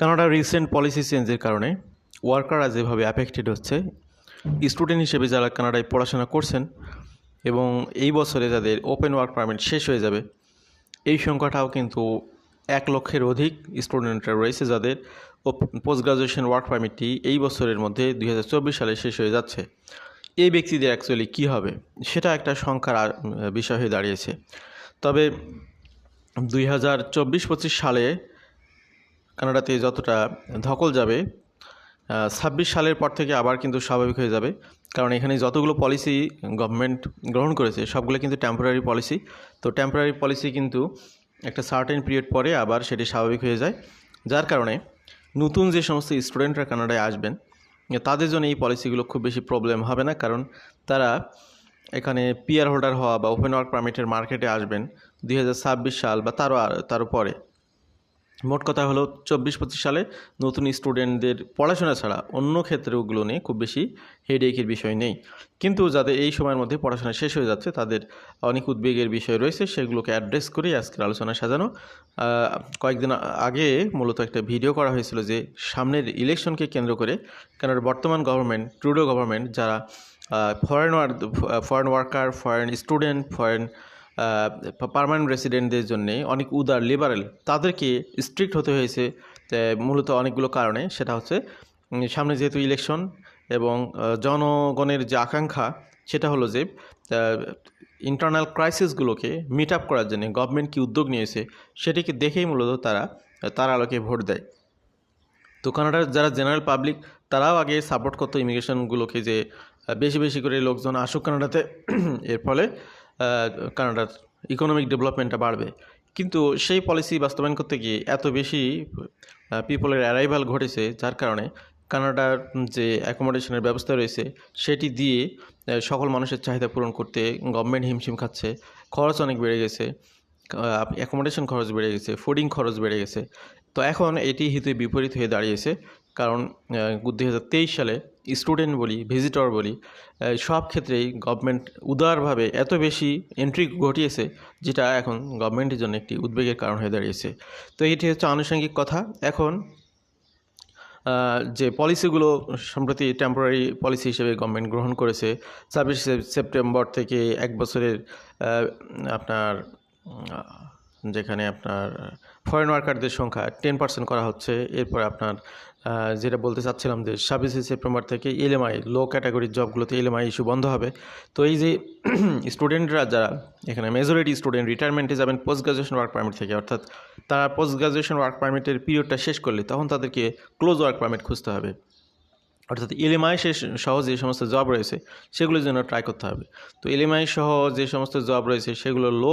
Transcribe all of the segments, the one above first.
কানাডার recent policy চেঞ্জের কারণে ওয়ার্কাররা যেভাবে অ্যাফেক্টেড হচ্ছে, স্টুডেন্ট হিসেবে যারা কানাডায় পড়াশোনা করছেন এবং এই বছরে যাদের ওপেন ওয়ার্ক পারমিট শেষ হয়ে যাবে, এই সংখ্যাটাও কিন্তু এক লক্ষের অধিক স্টুডেন্টরা রয়েছে যাদের পোস্ট গ্রাজুয়েশন ওয়ার্ক পারমিটটি এই বছরের মধ্যে দুই হাজার চব্বিশ সালে শেষ হয়ে যাচ্ছে। এই ব্যক্তিদের অ্যাকচুয়ালি কী হবে, সেটা একটা সংখ্যার বিষয় হয়ে দাঁড়িয়েছে। তবে দুই হাজার চব্বিশ পঁচিশ সালে কানাডাতে যতটা ধকল যাবে ছাব্বিশ সালের পর থেকে আবার কিন্তু স্বাভাবিক হয়ে যাবে। কারণ এখানে যতগুলো পলিসি গভর্নমেন্ট গ্রহণ করেছে, সবগুলো কিন্তু টেম্পোরারি পলিসি। তো টেম্পোরারি পলিসি কিন্তু একটা সার্টেন পিরিয়ড পরে আবার সেটি স্বাভাবিক হয়ে যায়। যার কারণে নতুন যে সমস্ত স্টুডেন্টরা কানাডায় আসবেন, তাদের জন্য এই পলিসিগুলো খুব বেশি প্রবলেম হবে না। কারণ তারা এখানে পিয়ার হোল্ডার হওয়া বা ওপেন ওয়ার্ক পারমিটের মার্কেটে আসবেন দুই হাজার ছাব্বিশ সাল বা তারও আর- তারও পরে। মোট কথা হলো চব্বিশ পঁচিশ সালে নতুন স্টুডেন্টদের পড়াশোনা ছাড়া অন্য ক্ষেত্রে ওগুলো নিয়ে খুব বেশি হেডেকের বিষয় নেই। কিন্তু যাদের এই সময়ের মধ্যে পড়াশোনা শেষ হয়ে যাচ্ছে, তাদের অনেক উদ্বেগের বিষয় রয়েছে, সেগুলোকে অ্যাড্রেস করেই আজকের আলোচনা সাজানো। কয়েকদিন আগে মূলত একটা ভিডিও করা হয়েছিল যে, সামনের ইলেকশনকে কেন্দ্র করে কারণ বর্তমান গভর্নমেন্ট ট্রুডো গভর্নমেন্ট যারা foreign foreign worker foreign student foreign permanent রেসিডেন্টদের জন্য অনেক উদার লিবারেল তাদেরকে স্ট্রিক্ট হতে হয়েছে মূলত অনেকগুলো কারণে। সেটা হচ্ছে সামনে যেহেতু ইলেকশন এবং জনগণের যে আকাঙ্ক্ষা, সেটা হলো যে ইন্টারনাল ক্রাইসিসগুলোকে মিট আপ করার জন্য গভর্নমেন্ট কী উদ্যোগ নিয়েছে, সেটিকে দেখেই মূলত তারা, তার আলোকে ভোট দেয়। তো কানাডার যারা জেনারেল পাবলিক তারাও আগে সাপোর্ট করতো ইমিগ্রেশনগুলোকে যে বেশি বেশি করে লোকজন আসুক কানাডাতে। এর ফলে কানাডার ইকোনমিক ডেভেলপমেন্টটা বাড়বে। কিন্তু সেই পলিসি বাস্তবায়ন করতে গিয়ে এত বেশি পিপলের অ্যারাইভাল ঘটেছে, যার কারণে কানাডার যে অ্যাকোমোডেশনের ব্যবস্থা রয়েছে, সেটি দিয়ে সকল মানুষের চাহিদা পূরণ করতে গভর্নমেন্ট হিমশিম খাচ্ছে। খরচ অনেক বেড়ে গেছে অ্যাকোমোডেশন খরচ বেড়ে গেছে ফুডিং খরচ বেড়ে গেছে। তো এখন এটি হিতে বিপরীত হয়ে দাঁড়িয়েছে। কারণ দুই হাজার তেইশ সালে স্টুডেন্ট বলি ভিজিটর বলি সব ক্ষেত্রেই গভর্নমেন্ট উদারভাবে এত বেশি এন্ট্রি ঘটিয়েছে, যেটা এখন গভর্নমেন্টের জন্য একটি উদ্বেগের কারণ হয়ে দাঁড়িয়েছে। তো এটি হচ্ছে আনুষঙ্গিক কথা। এখন যে পলিসিগুলো সম্প্রতি টেম্পোরারি পলিসি হিসেবে গভর্নমেন্ট গ্রহণ করেছে, ছাব্বিশে সেপ্টেম্বর থেকে এক বছরের আপনার যেখানে আপনার ফরেন ওয়ার্কারদের সংখ্যা টেন পার্সেন্ট করা হচ্ছে, এরপর আপনার যেটা বলতে চাচ্ছিলাম যে ছাব্বিশে সেপ্টেম্বর থেকে এলএমআই লো ক্যাটাগরির জবগুলোতে এলএমআই ইস্যু বন্ধ হবে। তো এই যে স্টুডেন্টরা যারা এখানে মেজরিটি স্টুডেন্ট রিটায়ারমেন্টে যাবেন পোস্ট গ্রাজুয়েশন ওয়ার্ক পারমিট থেকে, অর্থাৎ তারা পোস্ট গ্রাজুয়েশন ওয়ার্ক পারমিটের পিরিয়ডটা শেষ করলে তখন তাদেরকে ক্লোজ ওয়ার্ক পারমিট খুঁজতে হবে। অর্থাৎ এলএমআই সে সহ যে সমস্ত জব রয়েছে, সেগুলোর জন্য ট্রাই করতে হবে। তো এলএমআই সহ যে সমস্ত জব রয়েছে, সেগুলো লো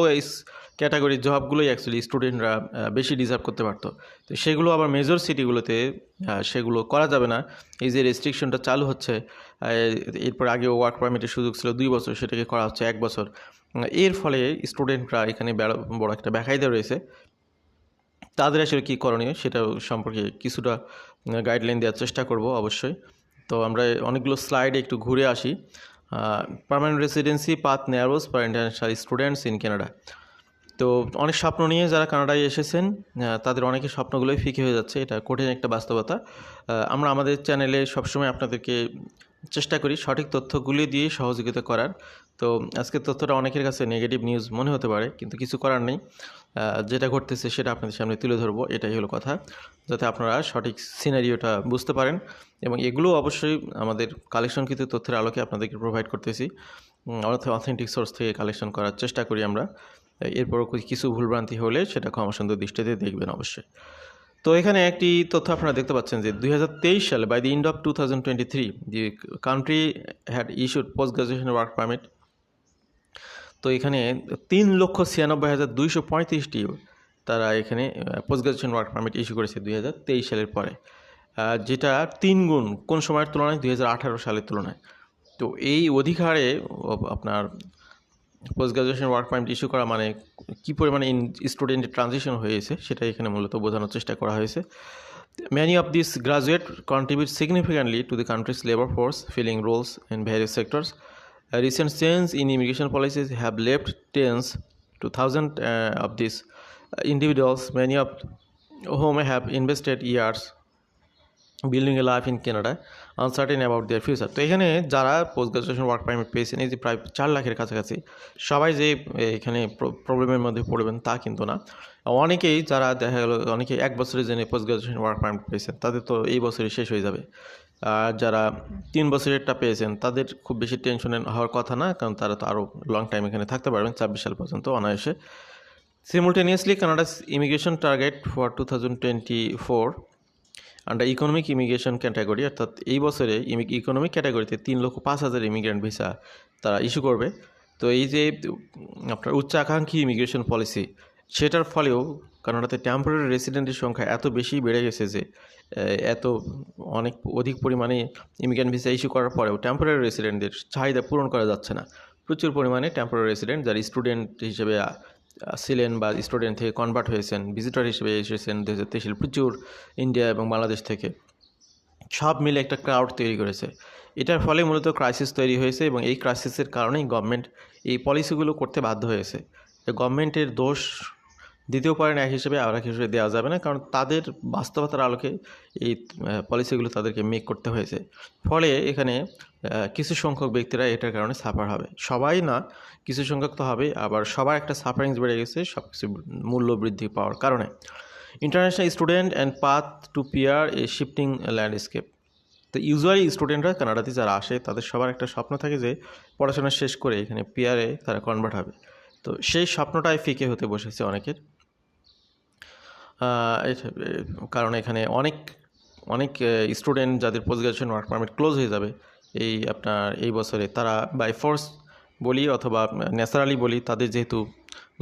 ক্যাটাগরির জবগুলোই অ্যাকচুয়ালি স্টুডেন্টরা বেশি ডিজার্ভ করতে পারতো। তো সেগুলো আবার মেজর সিটিগুলোতে সেগুলো করা যাবে না। এই যে রেস্ট্রিকশনটা চালু হচ্ছে এরপর আগে ওয়ার্ক পারমিটের সুযোগ ছিল দুই বছর, সেটাকে করা হচ্ছে এক বছর। এর ফলে স্টুডেন্টরা এখানে বেড়া- একটা বেকায়দা রয়েছে। তাদের আসলে কী করণীয় সেটা সম্পর্কে কিছুটা গাইডলাইন দেওয়ার চেষ্টা করব অবশ্যই। তো আমরা অনেকগুলো স্লাইডে একটু ঘুরে আসি। Permanent residency path narrows for international students in Canada তো অনেক স্বপ্ন নিয়ে যারা কানাডায় এসেছেন তাদের অনেকের স্বপ্নগুলোই ফিকে হয়ে যাচ্ছে। এটা কঠিন একটা বাস্তবতা। আমরা আমাদের চ্যানেলে সবসময় আপনাদেরকে চেষ্টা করি সঠিক তথ্যগুলি দিয়ে সহযোগিতা করার। তো আজকের তথ্যটা অনেকের কাছে নেগেটিভ নিউজ মনে হতে পারে, কিন্তু কিছু করার নেই। যেটা ঘটতেছে সেটা আপনাদের সামনে তুলে ধরবো, এটাই হলো কথা। যাতে আপনারা সঠিক সিনারিওটা বুঝতে পারেন এবং এগুলো অবশ্যই আমাদের কালেকশনকৃত তথ্যের আলোকে আপনাদেরকে প্রোভাইড করতেছি। অর্থাৎ অথেন্টিক সোর্স থেকে কালেকশন করার চেষ্টা করি আমরা। এরপরও কিছু ভুলভ্রান্তি হলে সেটা ক্ষমা ক্ষমাসুন্দর দৃষ্টিতে দেখবেন অবশ্যই। তো এখানে একটি তথ্য আপনারা দেখতে পাচ্ছেন যে দুই হাজার তেইশ সালে by the end of two thousand twenty three the country had issued post graduation work permit তো এখানে তিন লক্ষ ছিয়ানব্বই হাজার দুইশো পঁয়ত্রিশটি তারা এখানে post graduation work permit issue করেছে দুই হাজার তেইশ সালের পরে। যেটা তিন গুণ, কোন সময়ের তুলনায়? দুই হাজার আঠারো সালের তুলনায়। তো এই অধিকারে আপনার post graduation work point issue করা মানে কী পরিমাণে ইন স্টুডেন্টের ট্রানজিশন হয়েছে সেটা এখানে মূলত বোঝানোর চেষ্টা করা হয়েছে। Many of this graduate contribute significantly to the country's labour force filling roles in various sectors recent change in immigration policies have left tens two thousand of this individuals many of whom have invested years building a life in Canada uncertain about their future তো এখানে যারা post graduation work permit পেয়েছেন, এই যে প্রায় চার লাখের কাছাকাছি, সবাই যে এখানে প্রবলেমের মধ্যে পড়বেন তা কিন্তু না। অনেকেই যারা দেখা গেলো, অনেকে এক বছরের জন্য পোস্ট গ্রাজুয়েশন ওয়ার্ক পারমিট পেয়েছেন, তাদের তো এই বছরই শেষ হয়ে যাবে। আর যারা তিন বছরেরটা পেয়েছেন, তাদের খুব বেশি টেনশনে হওয়ার কথা না, কারণ তারা তো আরও লং টাইম এখানে থাকতে পারবেন, ছাব্বিশ সাল পর্যন্ত অনায়াসে। Simultaneously Canada's immigration target Canada's two thousand twenty 2024 under economic immigration category অর্থাৎ এই বছরে ইকোনমিক ক্যাটাগরিতে তিন লক্ষ পাঁচ হাজার ইমিগ্রেন্ট ভিসা তারা ইস্যু করবে। তো এই যে, আপনার উচ্চাকাঙ্ক্ষী ইমিগ্রেশন পলিসি সেটার ফলেও কানাডাতে টেম্পোরারি রেসিডেন্টের সংখ্যা এত বেশি বেড়ে গেছে যে এত অনেক অধিক পরিমাণে ইমিগ্রেন্ট ভিসা ইস্যু করার পরেও টেম্পোরারি রেসিডেন্টদের চাহিদা পূরণ করা যাচ্ছে না। প্রচুর পরিমাণে টেম্পোরারি রেসিডেন্ট যারা স্টুডেন্ট হিসেবে ছিলেন বা স্টুডেন্ট থেকে কনভার্ট হয়েছেন ভিজিটর হিসেবে এসেছেন দু হাজার তেইশ প্রচুর ইন্ডিয়া এবং বাংলাদেশ থেকে। সব মিলে একটা ক্রাউড তৈরি করেছে। এটার ফলে মূলত ক্রাইসিস তৈরি হয়েছে এবং এই ক্রাইসিসের কারণেই গভর্নমেন্ট এই পলিসিগুলো করতে বাধ্য হয়েছে। গভর্নমেন্টের দোষ দ্বিতীয় পয়েন্ট এক হিসেবে আর এক হিসেবে দেওয়া যাবে না, কারণ তাদের বাস্তবতার আলোকে এই পলিসিগুলো তাদেরকে মেক করতে হয়েছে। ফলে এখানে কিছু সংখ্যক ব্যক্তিরা এটার কারণে সাফার হবে। সবাই না, কিছু সংখ্যক তো হবে আবার সবার একটা সাফারিংস বেড়ে গেছে সব কিছু মূল্য বৃদ্ধি পাওয়ার কারণে। International student and path to PR a shifting landscape তো ইউজুয়ালি স্টুডেন্টরা কানাডাতে যারা আসে, তাদের সবার একটা স্বপ্ন থাকে যে, পড়াশোনা শেষ করে এখানে পিয়ারে তারা কনভার্ট হবে। তো সেই স্বপ্নটাই ফিকে হতে বসেছে অনেকের। কারণ এখানে অনেক অনেক স্টুডেন্ট যাদের post graduation work permit close হয়ে যাবে, এই আপনার এই বছরে তারা বাই ফোর্স বলি অথবা ন্যাচারালি বলি তাদের যেহেতু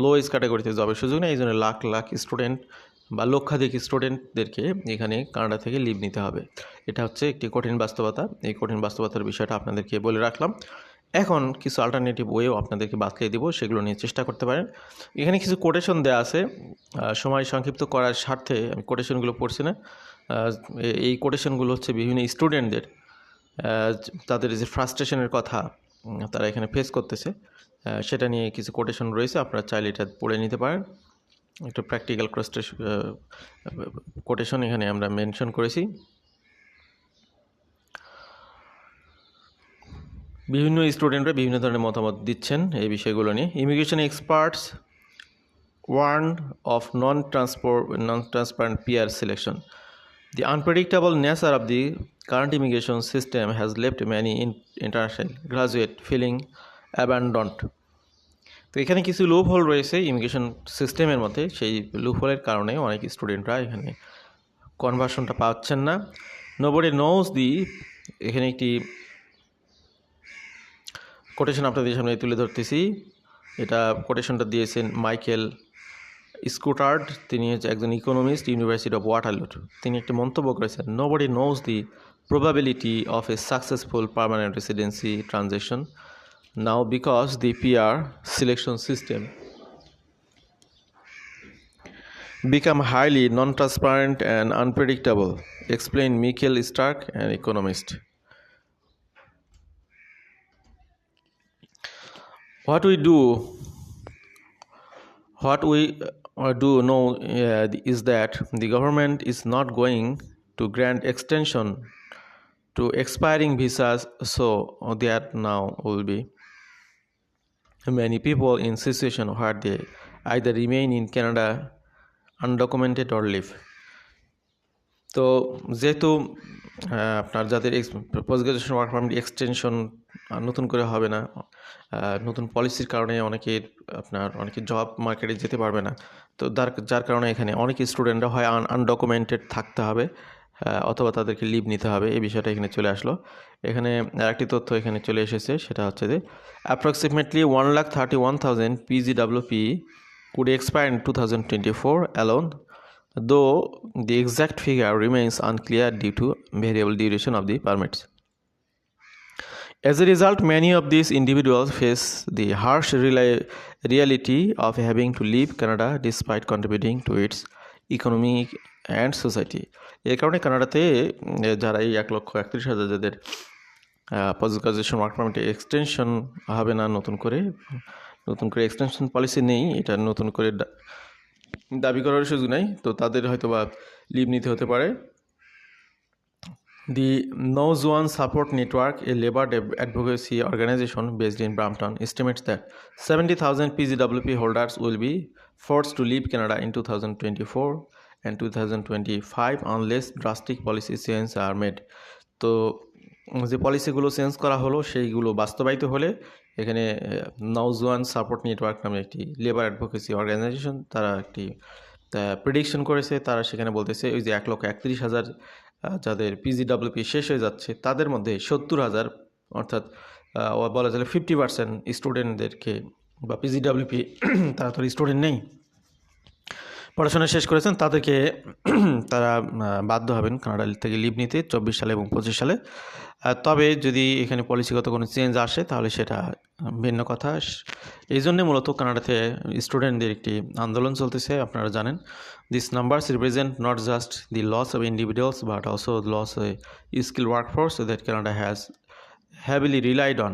লো এজ ক্যাটাগরিতে জবের সুযোগ নেই, এই জন্য লাখ লাখ স্টুডেন্ট বা লক্ষাধিক স্টুডেন্টদেরকে এখানে কানাডা থেকে লিভ নিতে হবে। এটা হচ্ছে একটি কঠিন বাস্তবতা। এই কঠিন বাস্তবতার বিষয়টা আপনাদেরকে বলে রাখলাম। এখন কিছু অল্টারনেটিভ ওয়েও আপনাদেরকে বাতলিয়ে দিব, সেগুলো নিয়ে চেষ্টা করতে পারেন। এখানে কিছু কোটেশন দেওয়া আছে সময় সংক্ষিপ্ত করার স্বার্থে, আমি কোটেশনগুলো পড়ছি না। এই কোটেশনগুলো হচ্ছে বিভিন্ন স্টুডেন্টদের তাদের যে ফ্রাস্ট্রেশনের কথা তারা এখানে ফেস করতেছে। সেটা নিয়ে কিছু কোটেশন রয়েছে, আপনারা চাইলে এটা পড়ে নিতে পারেন। একটা প্র্যাকটিক্যাল কোটেশন এখানে আমরা মেনশন করেছি। বিভিন্ন স্টুডেন্টরা বিভিন্ন ধরনের মতামত দিচ্ছেন এই বিষয়গুলো নিয়ে। Immigration experts warn of non transport non transparent PR selection The unpredictable nature of the current immigration system has left many in international graduate feeling abandoned. তো এখানে কিছু লুপ হোল রয়েছে ইমিগ্রেশন সিস্টেমের মধ্যে। সেই লুপ হোলের কারণে অনেক স্টুডেন্টরা এখানে কনভার্সনটা পাচ্ছেন না। নোবডি নোজ দি এখানে একটি কোটেশন আপনাদের সামনে তুলে ধরতেছি। এটা কোটেশনটা দিয়েছেন মাইকেল স্কুটার্ড, তিনি হচ্ছে একজন ইকোনমিস্ট ইউনিভার্সিটি অফ ওয়াটারলুট তিনি একটি মন্তব্য করেছেন nobody knows the probability of a successful permanent residency transaction now because the PR selection system become highly non-transparent and unpredictable, explained michael stark, an economist what we do what we uh, do know uh, is that the government is not going to grant extension to expiring visas so there now will be many people in situation where they either remain in canada undocumented or live তো যেহেতু আপনার যাদের post graduation work permit extension নতুন করে হবে না নতুন পলিসির কারণে অনেকে আপনার অনেকে জব মার্কেটে যেতে পারবে না তো যার কারণে এখানে অনেক স্টুডেন্টরা হয় আন আনডকুমেন্টেড থাকতে হবে অথবা তাদেরকে লিভ নিতে হবে এই বিষয়টা এখানে চলে আসলো। এখানে আরেকটি তথ্য এখানে চলে এসেছে সেটা হচ্ছে যে approximately one lakh thirty one thousand PGWP could expire in 2024 alone, though the exact figure remains unclear due to variable duration of the permits. As a result, many of these individuals face the harsh reality of having to leave Canada despite contributing to its economy and society. এর কারণে কানাডাতে যারা এই এক লক্ষ একত্রিশ হাজার যাদের পোস্ট গ্রাজুয়েশন ওয়ার্ক পারমিটে এক্সটেনশন হবে না নতুন করে নতুন করে এক্সটেনশন পলিসি নেই এটা নতুন করে দাবি করার সুযোগ নাই, তো তাদের হয়তো বা লিভ নিতে হতে পারে। The Naujawan support network a labour advocacy organization based in Brampton estimates that seventy thousand PG PGWP holders will be force to leave Canada in two thousand twenty four and two thousand twenty five unless drastic policy change are made তো যে পলিসিগুলো change করা হলো, সেইগুলো বাস্তবায়িত হলে এখানে নওজোয়ান support network নামে একটি লেবার অ্যাডভোকেসি অর্গানাইজেশন তারা একটি প্রেডিকশন করেছে। তারা সেখানে বলতেছে, ওই যে এক লক্ষ একত্রিশ হাজার যাদের পিজিডাব্লিউপি শেষ হয়ে যাচ্ছে, তাদের মধ্যে সত্তর হাজার, অর্থাৎ বলা যায় ফিফটি পার্সেন্ট স্টুডেন্টদেরকে বা পিজিডাব্লিউপি তারা তো স্টুডেন্ট নেই। পড়াশোনা শেষ করেছেন, তাদেরকে তারা বাধ্য হবেন কানাডা থেকে লিভ নিতে চব্বিশ সালে এবং পঁচিশ সালে। তবে যদি এখানে পলিসিগত কোনো চেঞ্জ আসে, তাহলে সেটা ভিন্ন কথা। এই জন্যে মূলত কানাডাতে স্টুডেন্টদের একটি আন্দোলন চলতেছে, আপনারা জানেন। This numbers represent not just the loss of individuals but also loss skill work workforce that Canada has heavily relied on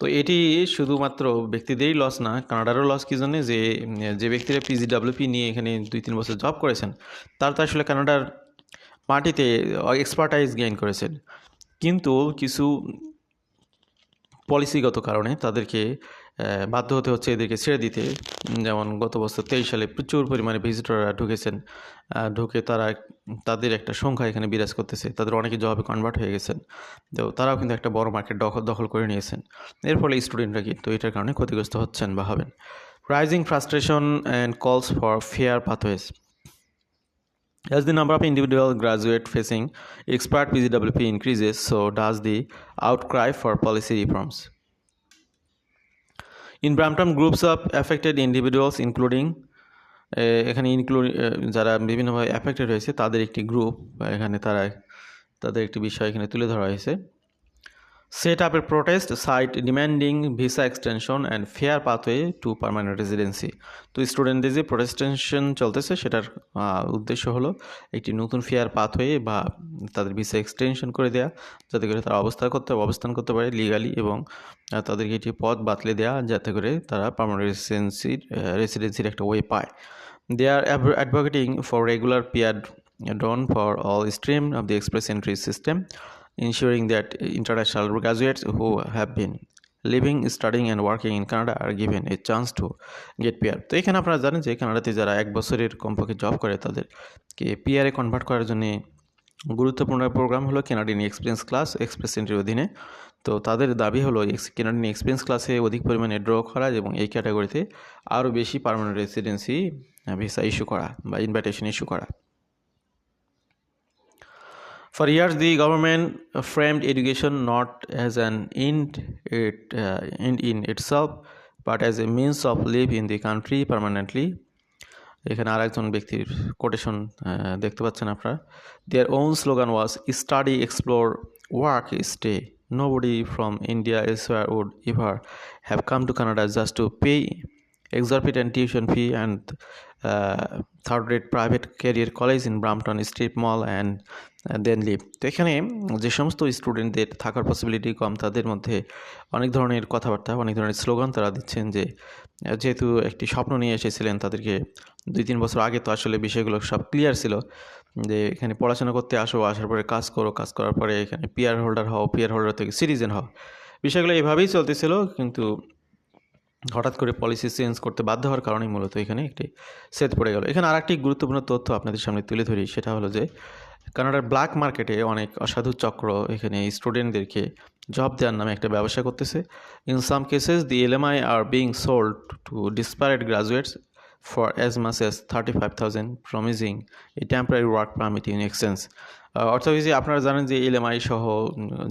তো এটি শুধুমাত্র ব্যক্তিদেরই লস না, কানাডারও লস কি জন্যে যে যে ব্যক্তিরা পিজিডাব্লিউপি নিয়ে এখানে দুই তিন বছর জব করেছেন, তারা তো আসলে কানাডার মাটিতে এক্সপার্টাইজ গেইন করেছেন। কিন্তু কিছু পলিসিগত কারণে তাদেরকে বাধ্য হতে হচ্ছে এদেরকে ছেড়ে দিতে। যেমন গত বছর তেইশ সালে প্রচুর পরিমাণে ভিজিটররা ঢুকেছেন ঢুকে তারা তাদের একটা সংখ্যা এখানে বিরাজ করতেছে তাদের অনেকে জবে কনভার্ট হয়ে গেছেন। তো তারাও কিন্তু একটা বড় মার্কেট দখল দখল করে নিয়েছেন। এর ফলে স্টুডেন্টরা কিন্তু এটার কারণে ক্ষতিগ্রস্ত হচ্ছেন বা হবেন। Rising frustration and calls for fair pathways As the number of individual graduate facing expert PGWP increases, so does the outcry for policy reforms. In ব্রামটাম groups of affected individuals eh, এখানে ইনক্লুড যারা বিভিন্নভাবে affected হয়েছে তাদের একটি group এখানে তারা তাদের একটি বিষয় এখানে তুলে ধরা হয়েছে। Set up a protest site demanding visa extension and fair pathway to permanent residency. তো স্টুডেন্টদের যে প্রোটেস্টেশন চলতেছে, সেটার উদ্দেশ্য হলো একটি নতুন ফেয়ার পাথওয়ে বা তাদের ভিসা এক্সটেনশন করে দেওয়া যাতে করে তারা অবস্থান করতে অবস্থান করতে পারে লিগালি এবং তাদেরকে একটি পথ বাতলে দেওয়া যাতে করে তারা পার্মানেন্ট রেসিডেন্সির রেসিডেন্সির একটা ওয়ে পায়। They are advocating for regular PR drawn for all stream of the express entry system. Ensuring that international graduates who have been living, studying and working in Canada are given a chance to get PR তো এখানে আপনারা জানেন যে কানাডাতে যারা এক বছরের কমপক্ষে জব করে তাদেরকে পিআরে কনভার্ট করার জন্য গুরুত্বপূর্ণ প্রোগ্রাম হলো কেনাডিয়ান এক্সপিরিয়েন্স ক্লাস এক্সপ্রেস এন্ট্রির অধীনে। তো তাদের দাবি হলো কেনাডিয়ান এক্সপিরিয়েন্স ক্লাসে অধিক পরিমাণে ড্র করা এবং এই ক্যাটাগরিতে আরও বেশি পার্মানেন্ট রেসিডেন্সি ভিসা ইস্যু করা বা ইনভাইটেশন ইস্যু করা। For years, the government framed education not as an end, it, uh, end in itself, but as a means of live in the country permanently. এখানে আর একজন ব্যক্তির quotation দেখতে পাচ্ছেন আপনারা their own slogan was study explore work stay nobody from India ever would ever have come to Canada just to pay exorbitant tuition fee and uh, third rate private career college in Brampton Strip Mall and uh, live তো এখানে যে সমস্ত স্টুডেন্টদের থাকার possibility কম তাদের মধ্যে অনেক ধরনের কথাবার্তা অনেক ধরনের স্লোগান তারা দিচ্ছেন যে যেহেতু একটি স্বপ্ন নিয়ে এসেছিলেন তাদেরকে দুই তিন বছর আগে তো আসলে বিষয়গুলো সব ক্লিয়ার ছিল যে এখানে পড়াশোনা করতে আসো আসার পরে কাজ করো কাজ করার পরে এখানে পিয়ার হোল্ডার হও পিয়ার হোল্ডার থেকে সিটিজেন হও। বিষয়গুলো এভাবেই চলতেছিল কিন্তু হঠাৎ করে পলিসি চেঞ্জ করতে বাধ্য হওয়ার কারণেই মূলত এখানে একটি সেদ পড়ে গেল। এখানে আরেকটি গুরুত্বপূর্ণ তথ্য আপনাদের সামনে তুলে ধরি সেটা হলো যে কানাডার ব্ল্যাক মার্কেটে অনেক অসাধু চক্র এখানে স্টুডেন্টদেরকে জব দেওয়ার নামে একটা ব্যবসা করতেছে। In some cases the LMI are being sold to desperate graduates for as much as thirty five thousand promising a temporary work permit in exchange অর্থাৎ যে আপনারা জানেন যে এলএমআই সহ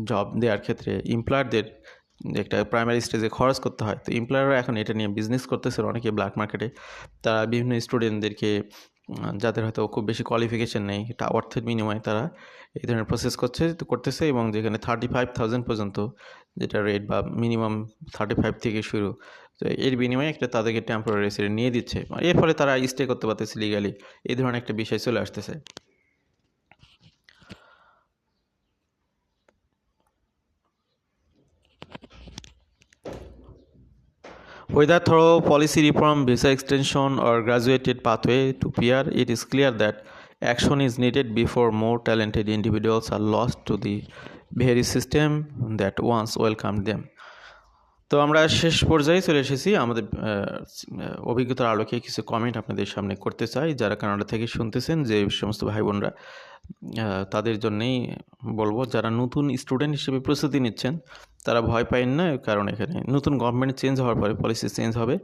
জব দেওয়ার ক্ষেত্রে এমপ্লয়ারদের একটা প্রাইমারি স্টেজে খরচ করতে হয়। তো এমপ্লয়াররা এখন এটা নিয়ে বিজনেস করতেছে। অনেকে ব্ল্যাক মার্কেটে তারা বিভিন্ন স্টুডেন্টদেরকে যাদের হয়তো খুব বেশি কোয়ালিফিকেশান নেই, এটা অর্থের বিনিময়ে তারা এই ধরনের প্রসেস করছে, করতেছে এবং যেখানে থার্টি ফাইভ থাউজেন্ড পর্যন্ত যেটা রেট বা মিনিমাম থার্টি ফাইভ থেকে শুরু, তো এর বিনিময়ে একটা তাদেরকে টেম্পোরারি রেসিডেন্ট নিয়ে দিচ্ছে। এর ফলে তারা স্টে করতে পারতেছে লিগালি এই ধরনের একটা বিষয় চলে আসতেছে। Whether through policy reform, visa extension, or graduated pathway to PR, it is clear that action is needed before more talented individuals are lost to the very system that once welcomed them. তো আমরা শেষ পর্যায়ে চলে এসেছি আমাদের অভিজ্ঞতার আলোকে কিছু কমেন্ট আপনাদের সামনে করতে চাই যারা কানাডা থেকে শুনতেছেন যে সমস্ত ভাই বোনরা তাদের জন্যেই বলব, যারা নতুন স্টুডেন্ট হিসেবে প্রস্তুতি নিচ্ছেন, তারা ভয় পাবেন না, কারণ এখানে নতুন গভর্নমেন্ট চেঞ্জ হওয়ার পরে পলিসি চেঞ্জ হবে।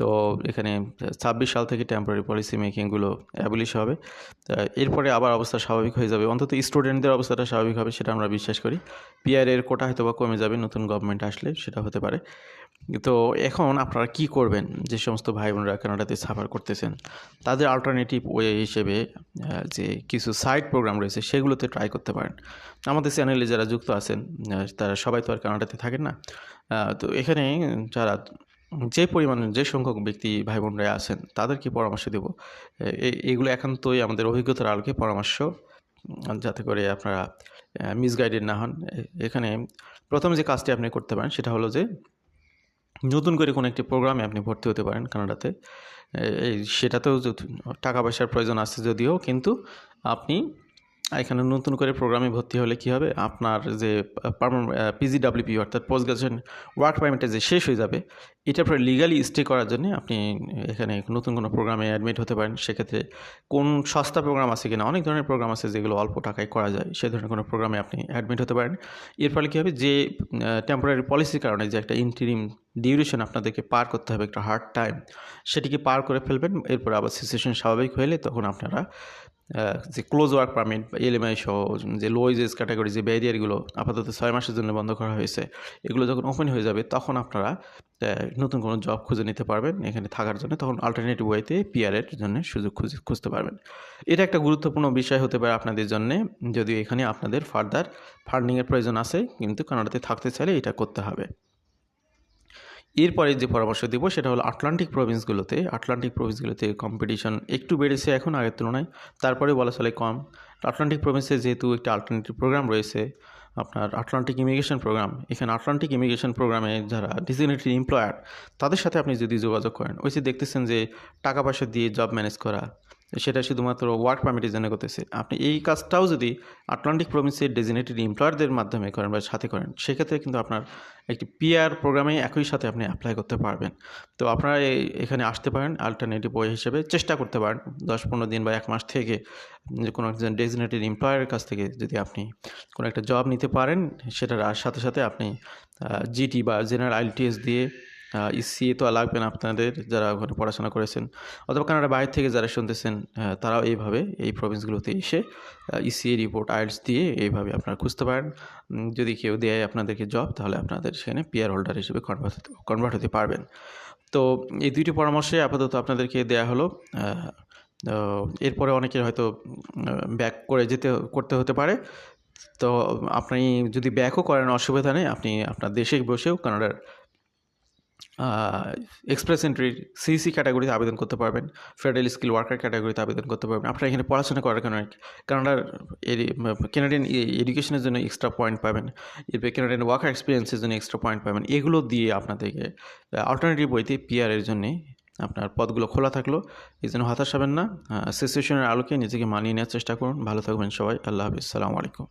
তো এখানে ছাব্বিশ সাল থেকে টেম্পোরারি পলিসি মেকিংগুলো অ্যাবলিশ হবে। এরপরে আবার অবস্থা স্বাভাবিক হয়ে যাবে। অন্তত স্টুডেন্টদের অবস্থাটা স্বাভাবিক হবে, সেটা আমরা বিশ্বাস করি। পিআর এর কোটা হয়তো বা কমে যাবে, নতুন গভর্নমেন্ট আসলে সেটা হতে পারে। তো এখন আপনারা কি করবেন? যে সমস্ত ভাই বোনরা কানাডাতে সাফার করতেছেন, তাদের আলটারনেটিভ ওয়ে হিসেবে যে কিছু সাইড প্রোগ্রাম রয়েছে, সেগুলোতে ট্রাই করতে পারেন। আমাদের চ্যানেলে যারা যুক্ত আছেন তারা সবাই তো আর কানাডাতে থাকেন না। তো এখানে যারা যে পরিমাণ, যে সংখ্যক ব্যক্তি ভাই বোনরা আছেন, তাদেরকে পরামর্শ দেব। এগুলো একান্তই আমাদের অভিজ্ঞতার আলোকে পরামর্শ, যাতে করে আপনারা মিসগাইডেড না হন। এখানে প্রথম যে কাজটি আপনি করতে পারেন, সেটা হলো যে নতুন করে কোনো একটি প্রোগ্রামে আপনি ভর্তি হতে পারেন কানাডাতে। এই সেটাতেও টাকা পয়সার প্রয়োজন আছে যদিও, কিন্তু আপনি এখানে নতুন করে প্রোগ্রামে ভর্তি হলে কি হবে? আপনার যে পিজিডাব্লিউপি অর্থাৎ পোস্ট গ্রাজুয়েশন ওয়ার্ক পারমিটে যে শেষ হয়ে যাবে, এটার পরে লিগালি স্টে করার জন্য আপনি এখানে নতুন কোনো প্রোগ্রামে অ্যাডমিট হতে পারেন। সেক্ষেত্রে কোন সস্তা প্রোগ্রাম আছে কিনা, অনেক ধরনের প্রোগ্রাম আছে যেগুলো অল্প টাকায় করা যায়, সে ধরনের কোনো প্রোগ্রামে আপনি অ্যাডমিট হতে পারেন। এর ফলে কী হবে? যে টেম্পোরারি পলিসির কারণে যে একটা ইন্টারিম ডিউরেশন আপনাদেরকে পার করতে হবে, একটা হার্ড টাইম সেটিকে পার করে ফেলবেন। এরপর আবার সিচুয়েশন স্বাভাবিক হলে তখন আপনারা যে ক্লোজ ওয়ার্ক পারমিট বা এলএমআই সহ যে লো এজেস ক্যাটাগরি যে ব্যারিয়ারগুলো আপাতত ছয় মাসের জন্য বন্ধ করা হয়েছে, এগুলো যখন ওপেন হয়ে যাবে তখন আপনারা নতুন কোনো জব খুঁজে নিতে পারবেন। এখানে থাকার জন্য তখন অল্টারনেটিভ ওয়েতে পিআরের জন্য সুযোগ খুঁজে, খুঁজতে পারবেন। এটা একটা গুরুত্বপূর্ণ বিষয় হতে পারে আপনাদের জন্য, যদিও এখানে আপনাদের ফার্দার ফান্ডিংয়ের প্রয়োজন আছে, কিন্তু কানাডাতে থাকতে চাইলে এটা করতে হবে। এরপরে যে পরামর্শ দেব সেটা হলো আটলান্টিক প্রভিন্সগুলোতে আটলান্টিক প্রভিন্সগুলোতে কম্পিটিশন একটু বেড়েছে এখন আগের তুলনায়, তারপরে বলা চলে কম। আটলান্টিক প্রভিন্সে যেহেতু একটা আলটারনেটিভ প্রোগ্রাম রয়েছে, আপনার আটলান্টিক ইমিগ্রেশন প্রোগ্রাম এখানে আটলান্টিক ইমিগ্রেশন প্রোগ্রামে যারা ডিজিগনেটেড এমপ্লয়ার তাদের সাথে আপনি যদি যোগাযোগ করেন, ওই যে দেখতেছেন যে টাকা পয়সা দিয়ে জব ম্যানেজ করা সেটা শুধুমাত্র ওয়ার্ক পারমিটের জন্য করতেছে। আপনি এই কাজটাও যদি আটলান্টিক প্রভিন্সের ডেজিনেটেড এমপ্লয়ারদের মাধ্যমে করেন বা সাথে করেন, সেক্ষেত্রে কিন্তু আপনার একটি পিআর প্রোগ্রামে একই সাথে আপনি অ্যাপ্লাই করতে পারবেন। তো আপনারা এখানে আসতে পারেন আলটারনেটিভ ওয়ে হিসেবে চেষ্টা করতে পারেন। দশ পনেরো দিন বা এক মাস থেকে যে কোনো একজন ডেজিনেটেড এমপ্লয়ারের কাছ থেকে যদি আপনি কোনো একটা জব নিতে পারেন, সেটার সাথে সাথে আপনি জিটি বা জেনারেল আইএলটিএস দিয়ে ইসিএ তো লাগবে না আপনাদের যারা ওখানে পড়াশোনা করেছেন। অথবা কানাডার বাইরে থেকে যারা শুনতেছেন তারাও এইভাবে এই প্রভিন্সগুলোতে এসে ইসিএ রিপোর্ট আইএলস দিয়ে এইভাবে আপনারা খুঁজতে পারেন। যদি কেউ দেয় আপনাদেরকে জব তাহলে আপনাদের সেখানে পিয়ার হোল্ডার হিসেবে কনভার্ট কনভার্ট হতে পারবেন। তো এই দুইটি পরামর্শে আপাতত আপনাদেরকে দেয়া হলো। এরপরে অনেকের হয়তো ব্যাক করে যেতে, করতে হতে পারে। তো আপনি যদি ব্যাকও করেন, অসুবিধা নেই। আপনি আপনার দেশে বসেও কানাডার এক্সপ্রেস এন্ট্রির সিসি ক্যাটাগরিতে আবেদন করতে পারবেন ফেডারেল স্কিল ওয়ার্কার ক্যাটাগরিতে আবেদন করতে পারবেন। আপনারা এখানে পড়াশোনা করার কারণে কানাডার কেনাডিয়ান এডুকেশনের জন্য এক্সট্রা পয়েন্ট পাবেন এরপরে কেনাডিয়ান ওয়ার্কার এক্সপিরিয়েন্সের জন্য এক্সট্রা পয়েন্ট পাবেন। এগুলো দিয়ে আপনাদেরকে অল্টারনেটিভ বইতে পিআরের জন্যে আপনার পদগুলো খোলা থাকল। এই জন্য হতাশ হবেন না। সিচুয়েশনের আলোকে নিজেকে মানিয়ে নেওয়ার চেষ্টা করুন। ভালো থাকবেন সবাই। আল্লাহ হাফিজ। সালামু আলাইকুম।